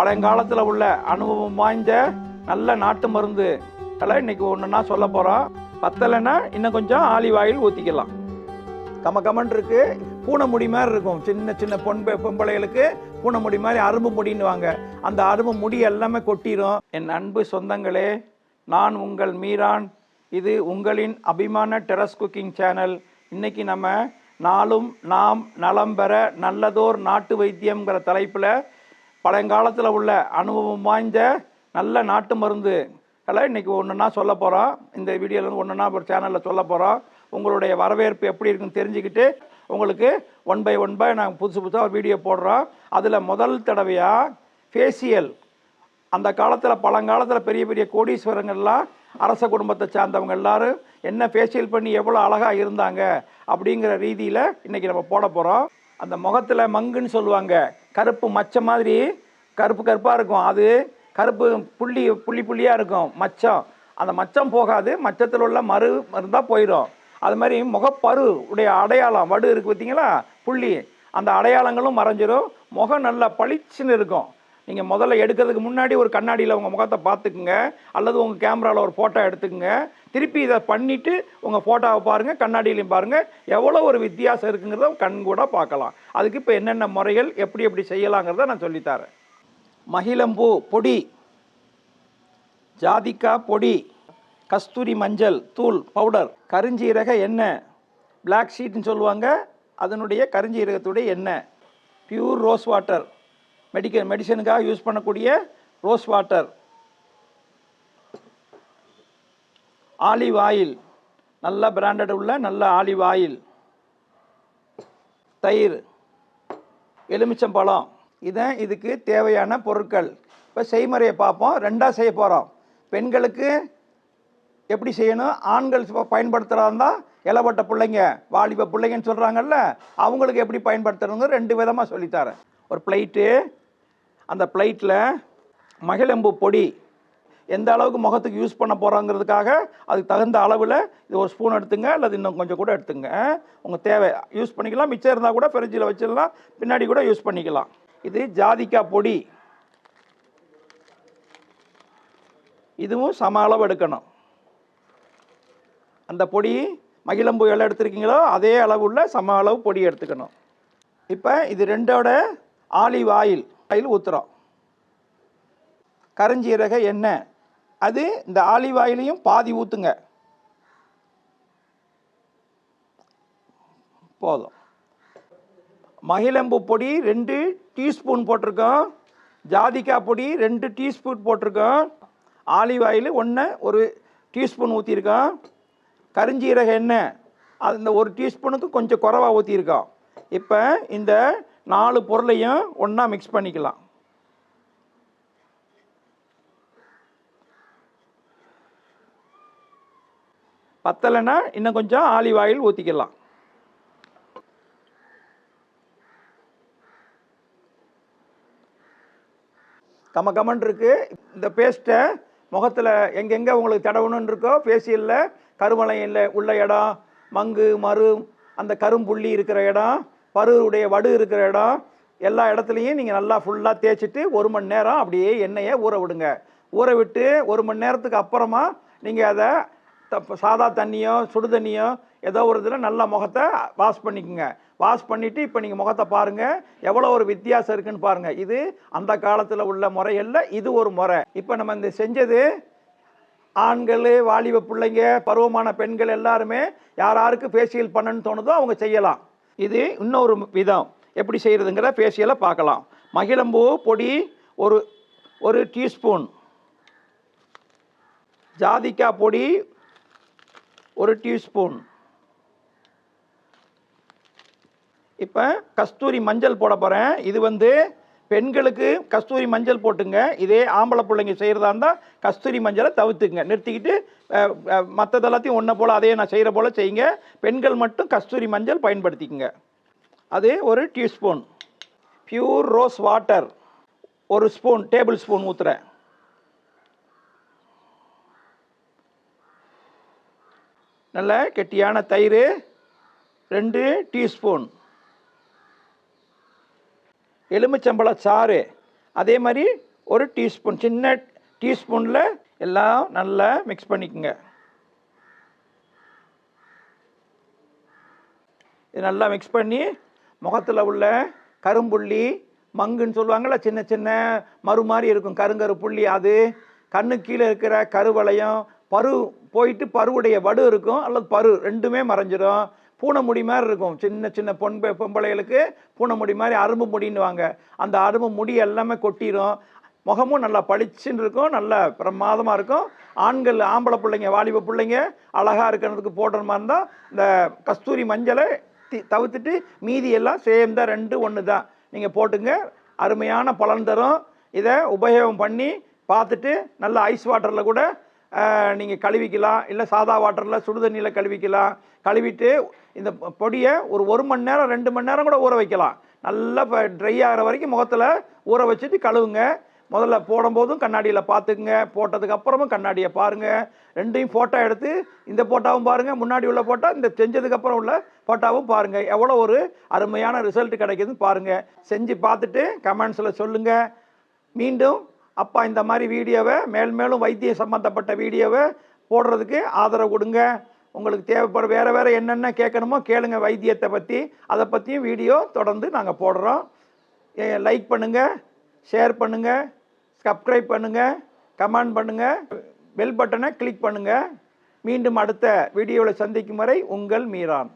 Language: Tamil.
பழங்காலத்தில் உள்ள அனுபவம் வாய்ந்த நல்ல நாட்டு மருந்து. அதெல்லாம் இன்னைக்கு ஒன்றுனா சொல்ல போகிறோம் பத்தலைன்னா இன்னும் கொஞ்சம் ஆலிவ் ஆயில் ஊற்றிக்கலாம் கம கமன் இருக்கு. பூனை முடி மாதிரி இருக்கும். சின்ன சின்ன பொன் பொம்பளைகளுக்கு பூனை முடி மாதிரி அரும்பு முடின்னுவாங்க. அந்த அரும்பு முடி எல்லாமே கொட்டிடும் என் அன்பு சொந்தங்களே நான் உங்கள் மீரான். இது உங்களின் அபிமான டெரஸ் குக்கிங் சேனல். இன்னைக்கு நம்ம நாளும் நாம் நலம் பெற நல்லதோர் நாட்டு வைத்தியம்ங்கிற தலைப்பில் பழங்காலத்தில் உள்ள அனுபவம் வாய்ந்த நல்ல நாட்டு மருந்து. எல்லாம் இன்னைக்கு ஒன்றுனா சொல்ல போகிறோம் இந்த வீடியோவில் வந்து ஒன்றுனா ஒரு சேனலில் சொல்ல போகிறோம் உங்களுடைய வரவேற்பு எப்படி இருக்குன்னு தெரிஞ்சுக்கிட்டு உங்களுக்கு ஒன் பை ஒன் பை நாங்கள் புதுசு புதுசாக ஒரு வீடியோ போடுறோம். அதில் முதல் தடவையாக ஃபேஷியல் அந்த காலத்தில் பழங்காலத்தில் பெரிய பெரிய கோடீஸ்வரங்கள்லாம் அரச குடும்பத்தை சார்ந்தவங்க எல்லாரும் என்ன ஃபேஷியல் பண்ணி எவ்வளோ அழகாக இருந்தாங்க அப்படிங்கிற ரீதியில் இன்றைக்கி நம்ம போட போகிறோம் அந்த முகத்தில் மங்குன்னு சொல்லுவாங்க. கருப்பு மச்சம் மாதிரி கருப்பு கருப்பாக இருக்கும். அது கருப்பு புள்ளி புள்ளி புள்ளியாக இருக்கும். மச்சம். அந்த மச்சம் போகாது. மச்சத்தில் உள்ள மறு இருந்தால் போயிடும் அது மாதிரி முகப்பரு உடைய அடையாளம். வடு இருக்குது பார்த்தீங்களா புள்ளி. அந்த அடையாளங்களும் மறைஞ்சிரும். முகம் நல்லா பளிச்சுன்னு இருக்கும். நீங்கள் முதல்ல எடுக்கிறதுக்கு முன்னாடி ஒரு கண்ணாடியில் உங்கள் முகத்தை பார்த்துக்குங்க. அல்லது உங்கள் கேமராவில் ஒரு ஃபோட்டோ எடுத்துக்கோங்க. திருப்பி இதை பண்ணிவிட்டு உங்கள் ஃபோட்டோவை பாருங்கள் கண்ணாடியிலையும் பாருங்கள் எவ்வளோ ஒரு வித்தியாசம் இருக்குங்கிறத கண் கூட பார்க்கலாம். அதுக்கு இப்போ என்னென்ன முறைகள் எப்படி எப்படி செய்யலாங்கிறத நான் சொல்லித்தரேன். மகிழம்பூ பொடி ஜாதிக்கா பொடி கஸ்தூரி மஞ்சள் தூள் பவுடர் கருஞ்சீரக எண்ணெய் பிளாக் ஷீட்னு சொல்லுவாங்க. அதனுடைய கருஞ்சீரகத்துடைய எண்ணெய் பியூர் ரோஸ் வாட்டர் மெடிக்கல் மெடிசனுக்காக யூஸ் பண்ணக்கூடிய ரோஸ் வாட்டர் ஆலிவ் ஆயில் நல்ல பிராண்டட் உள்ள நல்ல ஆலிவ் ஆயில் தயிர். எலுமிச்சம்பழம் இதை இதுக்கு தேவையான பொருட்கள். இப்போ செய்முறையை பார்ப்போம். ரெண்டாக செய்ய போகிறோம் பெண்களுக்கு எப்படி செய்யணும்? ஆண்கள் பயன்படுத்துகிறாருந்தா இலவட்ட பிள்ளைங்க வாலிப பிள்ளைங்கன்னு சொல்கிறாங்கல்ல அவங்களுக்கு எப்படி பயன்படுத்துறவங்க ரெண்டு விதமாக சொல்லித்தரேன் ஒரு பிளேட்டு அந்த ப்ளைட்டில் மகிழம்பு பொடி எந்த அளவுக்கு முகத்துக்கு யூஸ் பண்ண போகிறோங்கிறதுக்காக அதுக்கு தகுந்த அளவில் இது ஒரு ஸ்பூன் எடுத்துங்க அல்லது இன்னும் கொஞ்சம் கூட எடுத்துங்க. உங்கள் தேவை. யூஸ் பண்ணிக்கலாம். மிச்சம் இருந்தால் கூட ஃப்ரிட்ஜில் வச்சிடலாம். பின்னாடி கூட யூஸ் பண்ணிக்கலாம். இது ஜாதிக்காய் பொடி. இதுவும் சம அளவு எடுக்கணும். அந்த பொடி மகிழம்பு எல்லாம் எடுத்துருக்கீங்களோ அதே அளவு உள்ள சம அளவு பொடி எடுத்துக்கணும். இப்போ இது ரெண்டோட ஆலிவ் ஆயில். ஆயில் ஊற்றுறோம் கருஞ்சீரக எண்ணெய். அது இந்த ஆலிவ் ஆயிலையும் பாதி ஊற்றுங்க போதும். மகிழம்பு பொடி ரெண்டு டீஸ்பூன் போட்டிருக்கோம். ஜாதிக்காய் பொடி ரெண்டு டீஸ்பூன் போட்டிருக்கோம். ஆலிவ் ஆயில் ஒன்று ஒரு டீஸ்பூன் ஊற்றிருக்கோம் கருஞ்சீரக எண்ணெய். அது இந்த ஒரு டீஸ்பூனுக்கு கொஞ்சம் குறவாக ஊற்றிருக்கோம் இப்போ இந்த நாலு பொருளையும் ஒன்றா மிக்ஸ் பண்ணிக்கலாம். பத்தலைன்னா இன்னும் கொஞ்சம் ஆலிவ் ஆயில் ஊற்றிக்கலாம் கம கமன் இருக்கு. இந்த பேஸ்ட்டை முகத்தில் எங்கெங்கே உங்களுக்கு தடவணுன்னு இருக்கோ ஃபேஷியலில் கருமலையில் உள்ள இடம் மங்கு மரு அந்த கரும்புள்ளி இருக்கிற இடம் பருவருடைய வடு இருக்கிற இடம் எல்லா இடத்துலையும் நீங்கள் நல்லா ஃபுல்லாக தேய்ச்சிட்டு ஒரு மணி நேரம் அப்படியே எண்ணெயை ஊற விடுங்க. ஊற விட்டு ஒரு மணி நேரத்துக்கு அப்புறமா நீங்கள் அதை த- சாதா தண்ணியோ சுடு தண்ணியோ ஏதோ ஒரு இதில் நல்லா முகத்தை வாஷ் பண்ணிக்கோங்க. வாஷ் பண்ணிவிட்டு இப்போ நீங்கள் முகத்தை பாருங்கள் எவ்வளோ ஒரு வித்தியாசம் இருக்குன்னு பாருங்கள் இது அந்த காலத்தில் உள்ள முறையில் இது ஒரு முறை. இப்போ நம்ம இந்த செஞ்சது ஆண்கள் வாலிப பிள்ளைங்க பருவமான பெண்கள் எல்லாருமே யார் யாருக்கு ஃபேஷியல் பண்ணணும்னு தோணுதோ அவங்க செய்யலாம். இது இன்னொரு விதம். எப்படி செய்கிறதுங்கிற ஃபேஷியலை பார்க்கலாம். மகிழம்பூ பொடி ஒரு ஒரு டீஸ்பூன் ஜாதிக்காய் பொடி ஒரு டீஸ்பூன் இப்போ கஸ்தூரி மஞ்சள் போட போகிறேன் இது வந்து பெண்களுக்கு கஸ்தூரி மஞ்சள் போட்டுங்க. இதே ஆம்பளை பிள்ளைங்க செய்கிறதா இருந்தால் கஸ்தூரி மஞ்சளை தவிர்த்துங்க நிறுத்திக்கிட்டு மற்றது எல்லாத்தையும் ஒன்றை போல் அதே நான் செய்கிற போல் செய்யுங்க. பெண்கள் மட்டும் கஸ்தூரி மஞ்சள் பயன்படுத்திக்கங்க. அது ஒரு டீஸ்பூன். Pure rose water. ஒரு ஸ்பூன் டேபிள் ஸ்பூன் ஊற்றுறேன் நல்ல கெட்டியான தயிர். ரெண்டு டீஸ்பூன். எலுமிச்சம்பழ சாறு. அதே மாதிரி ஒரு டீஸ்பூன் சின்ன டீஸ்பூனில் எல்லாம் நல்லா மிக்ஸ் பண்ணிக்கோங்க. இது நல்லா மிக்ஸ் பண்ணி முகத்தில் உள்ள கரும்புள்ளி மங்குன்னு சொல்லுவாங்கள்ல சின்ன சின்ன மறு மாதிரி இருக்கும். கருங்கரு புள்ளி அது கண்ணு கீழே இருக்கிற கருவளையம் பரு போயிட்டு பருவுடைய வடு இருக்கும் அல்லது பரு ரெண்டுமே மறைஞ்சிரும். பூனை முடி மாதிரி இருக்கும். சின்ன சின்ன பொன் பொம்பளைகளுக்கு பூனை முடி மாதிரி அரும்பு முடின்னுவாங்க. அந்த அரும்பு முடி எல்லாமே கொட்டிடும் முகமும் நல்லா பளிச்சுன்னு இருக்கும். நல்லா பிரமாதமாக இருக்கும். ஆண்கள் ஆம்பளை பிள்ளைங்க வாலிப பிள்ளைங்க அழகாக இருக்கிறதுக்கு போடுற மாதிரி இருந்தால் இந்த கஸ்தூரி மஞ்சளை தி- தவிர்த்துட்டு மீதி எல்லாம் சேம் தான் ரெண்டு ஒன்று தான். நீங்கள் போட்டுங்க. அருமையான பலன் தரும். இதை உபயோகம் பண்ணி பார்த்துட்டு நல்ல ஐஸ் வாட்டரில் கூட நீங்கள் கழுவிக்கலாம். இல்லை சாதா வாட்டரில் சுடுதண்ணியில் கழுவிக்கலாம். கழுவிட்டு இந்த பொடியை ஒரு ஒரு மணி நேரம் ரெண்டு மணி நேரம் கூட ஊற வைக்கலாம். நல்லா இப்போ ட்ரை ஆகிற வரைக்கும் முகத்தில் ஊற வச்சுட்டு கழுவுங்க. முதல்ல போடும்போதும் கண்ணாடியில் பார்த்துக்குங்க போட்டதுக்கு அப்புறமும் கண்ணாடியை பாருங்கள் ரெண்டையும் ஃபோட்டோ எடுத்து இந்த ஃபோட்டோவும் பாருங்கள் முன்னாடி உள்ள ஃபோட்டோ இந்த செஞ்சதுக்கப்புறம் உள்ள ஃபோட்டோவும் பாருங்கள் எவ்வளோ ஒரு அருமையான ரிசல்ட் கிடைக்குதுன்னு பாருங்கள் செஞ்சு பார்த்துட்டு கமெண்ட்ஸில் சொல்லுங்கள் மீண்டும் அப்பா இந்த மாதிரி வீடியோவை மேல் மேலும் வைத்தியம் சம்மந்தப்பட்ட வீடியோவை போடுறதுக்கு ஆதரவு கொடுங்க. உங்களுக்கு தேவைப்படுற வேறு வேறு என்னென்ன கேட்கணுமோ கேளுங்க வைத்தியத்தை பற்றி அதை பற்றியும் வீடியோ தொடர்ந்து நாங்கள் போடுறோம். லைக் பண்ணுங்கள் ஷேர் பண்ணுங்கள் சப்ஸ்கிரைப் பண்ணுங்கள் கமெண்ட் பண்ணுங்கள் பெல் பட்டனை கிளிக் பண்ணுங்கள் மீண்டும் அடுத்த வீடியோவில் சந்திக்கும் வரை உங்கள் மீரான்.